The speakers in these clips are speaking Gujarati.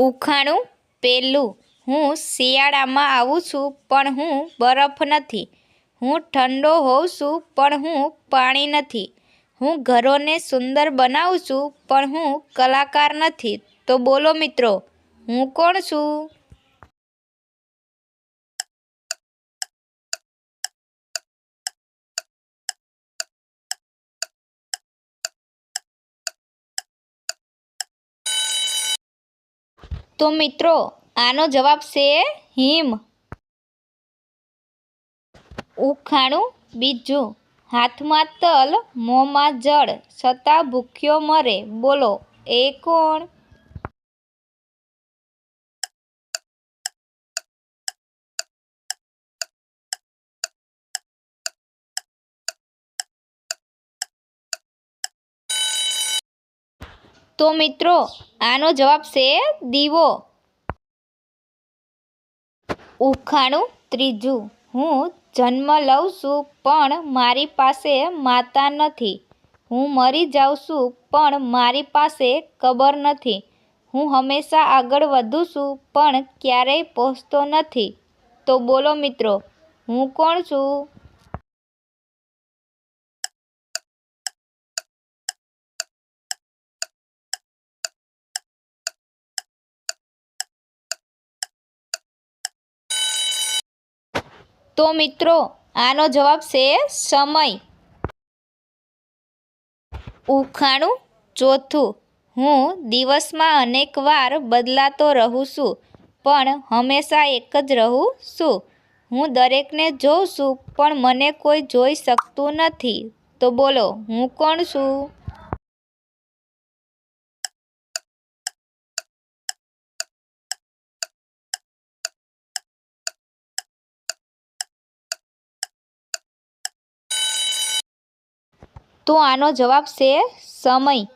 ઉખાણું પહેલું હું શિયાળામાં આવું છું, પણ હું બરફ નથી. હું ઠંડો હોઉં છું, પણ હું પાણી નથી. હું ઘરોને સુંદર બનાવું છું, પણ હું કલાકાર નથી. તો બોલો મિત્રો, હું કોણ છું? તો મિત્રો આનો જવાબ છે હિમ ઉખાણું બીજું હાથમાં તલ મોંમાં જળ છતાં ભૂખ્યો મરે બોલો એ કોણ તો મિત્રો, આનો જવાબ છે દીવો. ઉખાણું ત્રીજું. હું જન્મ લઉં છું, પણ મારી પાસે માતા નથી. હું મરી જાઉં છું, પણ મારી પાસે કબર નથી. હું હંમેશા આગળ વધું છું, પણ ક્યારેય પહોંચતો નથી. તો બોલો મિત્રો, હું કોણ છું? મિત્રો, આનો જવાબ છે સમય. ઉખાણું ચોથું. હું દિવસમાં અનેક વાર બદલાતો રહું છું, પણ હંમેશા એક જ રહું છું. હું દરેકને જોઉં છું, પણ મને કોઈ જોઈ શકતું નથી. તો બોલો, હું કોણ છું? તો આનો જવાબ છે સમય.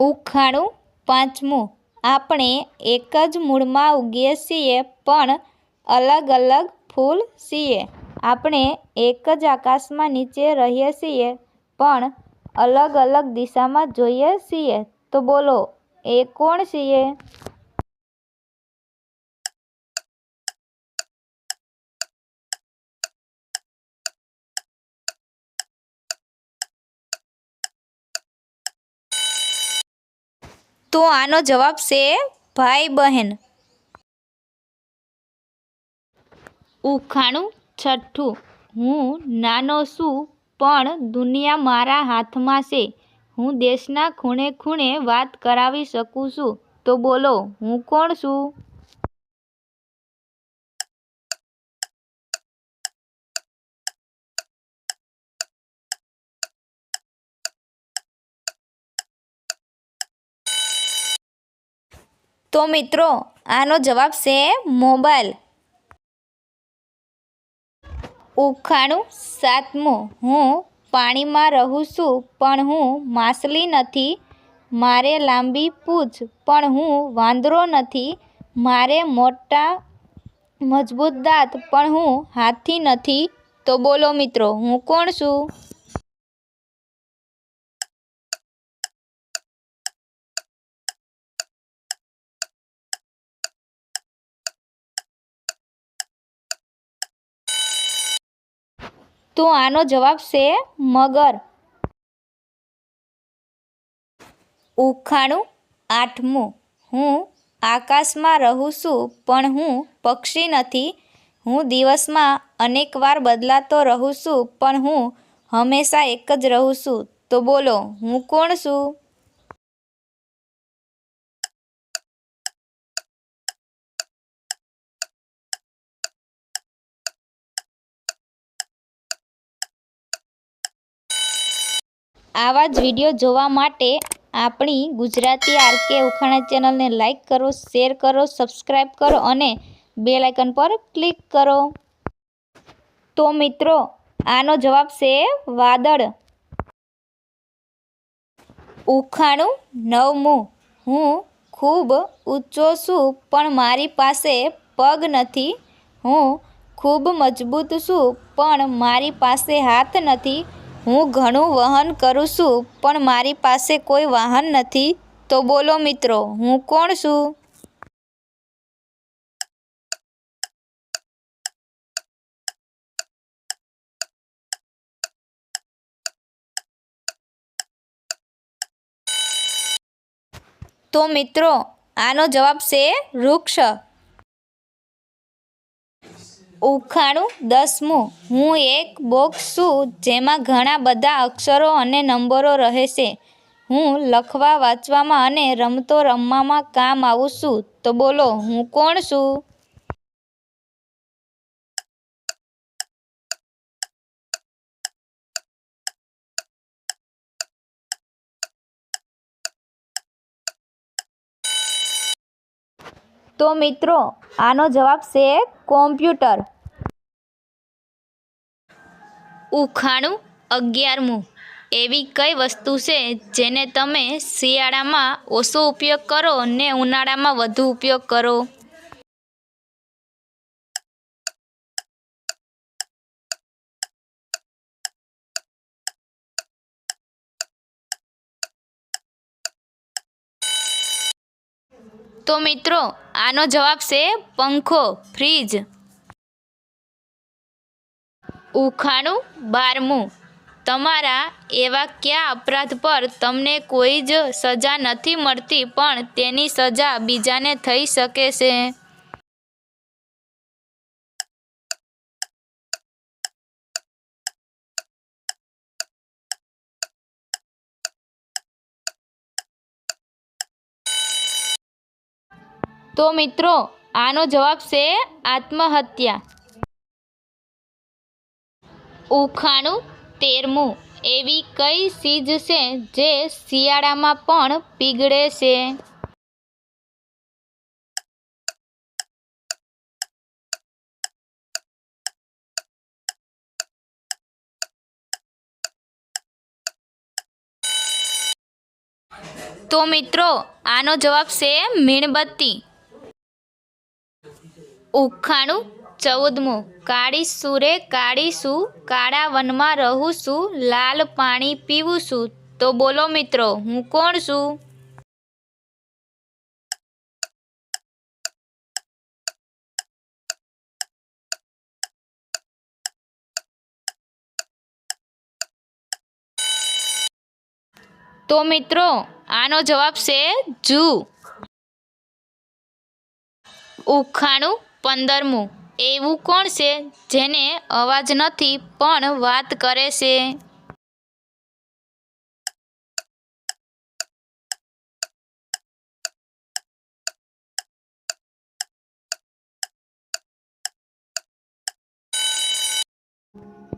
ઉખાણું પાંચમું. આપણે એક જ મૂળમાં ઉગીએ છીએ, પણ અલગ અલગ ફૂલ છીએ. આપણે એક જ આકાશમાં નીચે રહીએ છીએ, પણ અલગ અલગ દિશામાં જોઈએ છીએ. તો બોલો, એ કોણ છીએ? તો આનો જવાબ છે ભાઈ બહેન. ઉખાણું છઠ્ઠું. હું નાનો છું, પણ દુનિયા મારા હાથમાં છે. હું દેશના ખૂણે ખૂણે વાત કરાવી શકું છું. તો બોલો, હું કોણ છું? તો મિત્રો, આનો જવાબ છે મોબાઈલ. ઉખાણું સાતમું. હું પાણીમાં રહું છું, પણ હું માછલી નથી. મારે લાંબી પૂંછ, પણ હું વાંદરો નથી. મારે મોટા મજબૂત દાંત, પણ હું હાથી નથી. તો બોલો મિત્રો, હું કોણ છું? તો આનો જવાબ છે મગર. ઉખાણું આઠમું. હું આકાશમાં રહું છું, પણ હું પક્ષી નથી. હું દિવસમાં અનેક વાર બદલાતો રહું છું, પણ હું હંમેશા એક જ રહું છું. તો બોલો, હું કોણ છું? આવા જ વીડિયો જોવા માટે આપણી ગુજરાતી આરકે ઉખાણા ચેનલને લાઈક કરો, શેર કરો સબસ્ક્રાઈબ કરો અને બેલ આઇકન પર ક્લિક કરો. તો મિત્રો, આનો જવાબ છે વાદળ. ઉખાણું નવમું. હું ખૂબ ઊંચો છું, પણ મારી પાસે પગ નથી. હું ખૂબ મજબૂત છું, પણ મારી પાસે હાથ નથી. હું ઘણું વહન કરું છું, પણ મારી પાસે કોઈ વાહન નથી. તો બોલો મિત્રો, હું કોણ છું? તો મિત્રો, આનો જવાબ છે વૃક્ષ. ઉખાણું દસમું. હું એક બોક્સ છું જેમાં ઘણા બધા અક્ષરો અને નંબરો રહેશે. હું લખવા, વાંચવામાં અને રમતો રમવામાં કામ આવું છું. તો બોલો, હું કોણ છું? તો મિત્રો, આનો જવાબ છે કોમ્પ્યુટર. ઉખાણું અગિયારમું. એવી કઈ વસ્તુ છે જેને તમે શિયાળામાં ઓછો ઉપયોગ કરો ને ઉનાળામાં વધુ ઉપયોગ કરો? તો મિત્રો, આનો જવાબ છે પંખો, ફ્રીજ. ઉખાણું બારમું. તમારા એવા કયા અપરાધ પર તમને કોઈ જ સજા નથી મળતી, પણ તેની સજા બીજાને થઈ શકે છે? તો મિત્રો, આનો જવાબ છે આત્મહત્યા. ઉખાણું તેરમું એવી કઈ ચીજ છે જે શિયાળામાં પણ પીગળે છે? તો મિત્રો, આનો જવાબ છે મીણબત્તી. ઉખાણું ચૌદમું. કાળી સુરે કાળી શું કાળા વનમાં રહું છું લાલ પાણી પીવું છું તો બોલો મિત્રો, હું કોણ છું તો મિત્રો, આનો જવાબ છે જુ. ઉખાણું પંદરમું. એવું કોણ છે જેને અવાજ નથી પણ વાત કરે છે?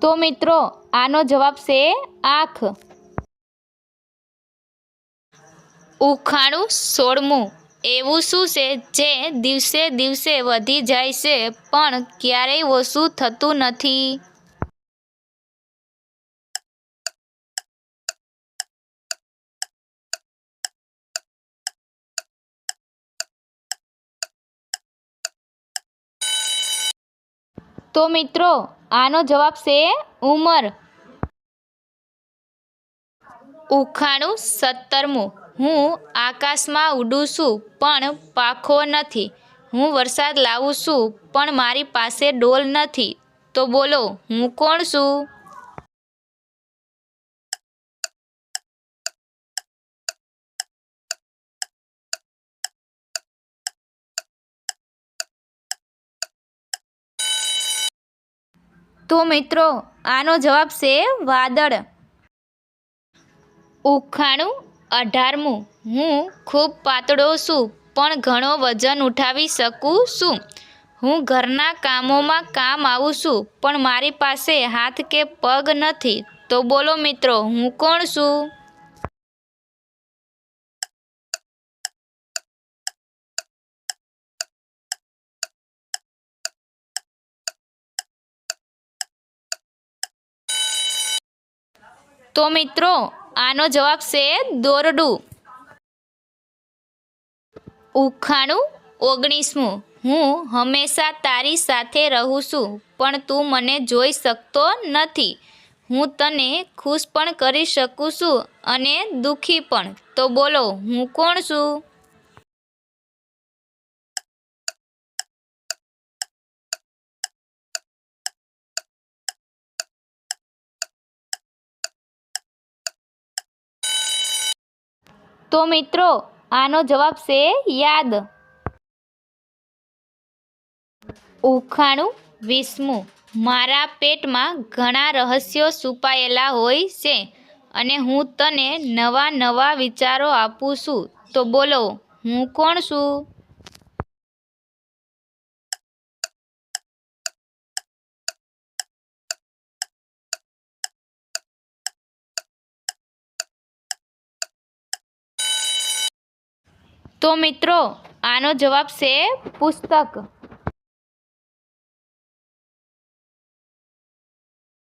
તો મિત્રો, આનો જવાબ છે આંખ. ઉખાણું સોળમું. એવું શું છે જે દિવસે દિવસે વધી જાય છે, પણ ક્યારેય ઓછું થતું નથી? તો મિત્રો, આનો જવાબ છે ઉંમર. ઉખાણું સત્તરમું. હું આકાશમાં ઉડું છું પણ પાંખો નથી. હું વરસાદ લાવું છું પણ મારી પાસે ડોલ નથી. તો બોલો હું કોણ છું? તો મિત્રો આનો જવાબ છે વાદળ. ઉખાણું અઢારમું. હું ખૂબ પાતળો છું, પણ ઘણો વજન ઉઠાવી શકું છું. હું ઘરના કામોમાં કામ આવું છું, પણ મારી પાસે હાથ કે પગ નથી. તો બોલો મિત્રો, હું કોણ છું? તો મિત્રો આનો જવાબ છે દોરડું. ઉખાણું ઓગણીસમું. હું હંમેશા તારી સાથે રહું છું, પણ તું મને જોઈ શકતો નથી. હું તને ખુશ પણ કરી શકું છું અને દુઃખી પણ. તો બોલો, હું કોણ છું? તો મિત્રો, આનો જવાબ છે યાદ. ઉખાણું વીસમું. મારા પેટમાં ઘણા રહસ્યો છુપાયેલા હોય છે અને હું તને નવા નવા વિચારો આપું છું. તો બોલો, હું કોણ છું? તો મિત્રો આનો જવાબ છે પુસ્તક.